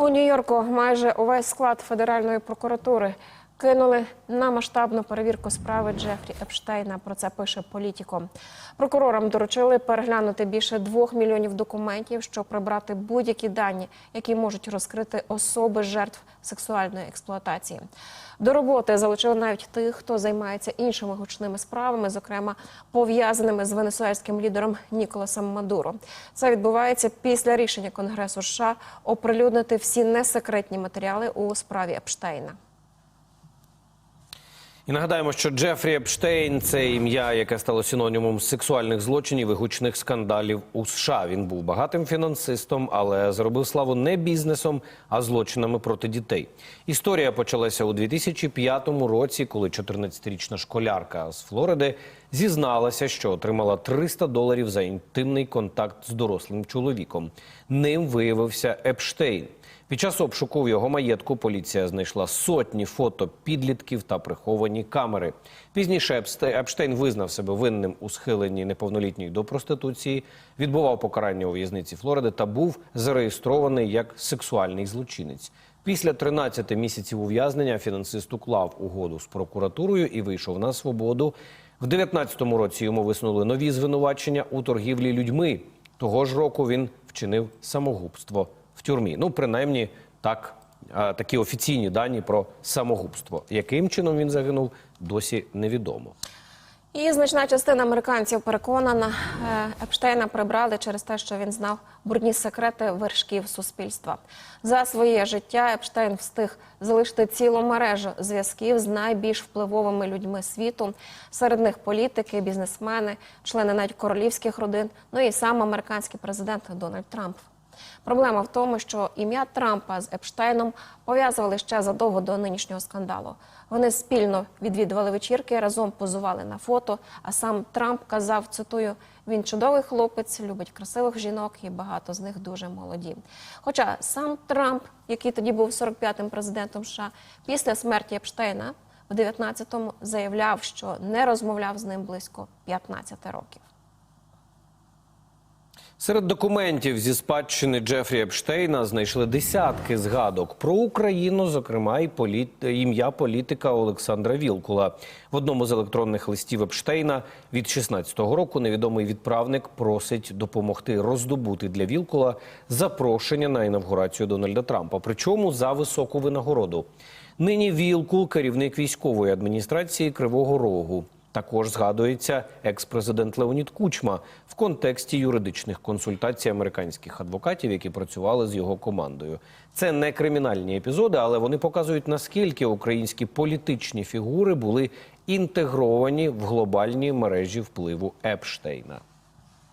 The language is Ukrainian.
У Нью-Йорку майже увесь склад федеральної прокуратури кинули на масштабну перевірку справи Джефрі Епштейна. Про це пише політіко. Прокурорам доручили переглянути більше двох мільйонів документів, щоб прибрати будь-які дані, які можуть розкрити особи жертв сексуальної експлуатації. До роботи залучили навіть тих, хто займається іншими гучними справами, зокрема пов'язаними з венесуельським лідером Ніколасом Мадуро. Це відбувається після рішення Конгресу США оприлюднити всі несекретні матеріали у справі Епштейна. І нагадаємо, що Джефрі Епштейн це ім'я, яке стало синонімом сексуальних злочинів і гучних скандалів у США. Він був багатим фінансистом, але заробив славу не бізнесом, а злочинами проти дітей. Історія почалася у 2005 році, коли 14-річна школярка з Флориди зізналася, що отримала 300 доларів за інтимний контакт з дорослим чоловіком. Ним виявився Епштейн. Під час обшуку в його маєтку поліція знайшла сотні фото підлітків та приховані камери. Пізніше Епштейн визнав себе винним у схиленні неповнолітніх до проституції, відбував покарання у в'язниці Флориди та був зареєстрований як сексуальний злочинець. Після 13 місяців ув'язнення фінансист уклав угоду з прокуратурою і вийшов на свободу. В 19-му році йому висунули нові звинувачення у торгівлі людьми. Того ж року він вчинив самогубство в тюрмі. Ну, принаймні, так, такі офіційні дані про самогубство. Яким чином він загинув, досі невідомо. І значна частина американців переконана, е, Епштейна прибрали через те, що він знав брудні секрети вершків суспільства. За своє життя Епштейн встиг залишити цілу мережу зв'язків з найбільш впливовими людьми світу. Серед них політики, бізнесмени, члени навіть королівських родин, ну і сам американський президент Дональд Трамп. Проблема в тому, що ім'я Трампа з Епштейном пов'язували ще задовго до нинішнього скандалу. Вони спільно відвідували вечірки, разом позували на фото. А сам Трамп казав, цитую, він чудовий хлопець, любить красивих жінок, і багато з них дуже молоді. Хоча сам Трамп, який тоді був 45-м президентом США, після смерті Епштейна в 19-му заявляв, що не розмовляв з ним близько 15 років. Серед документів зі спадщини Джефрі Епштейна знайшли десятки згадок про Україну, зокрема і політ... ім'я політика Олександра Вілкула. В одному з електронних листів Епштейна від 16-го року невідомий відправник просить допомогти роздобути для Вілкула запрошення на інавгурацію Дональда Трампа, причому за високу винагороду. Нині Вілкул керівник військової адміністрації Кривого Рогу. Також згадується екс-президент Леонід Кучма в контексті юридичних консультацій американських адвокатів, які працювали з його командою. Це не кримінальні епізоди, але вони показують наскільки українські політичні фігури були інтегровані в глобальні мережі впливу Епштейна.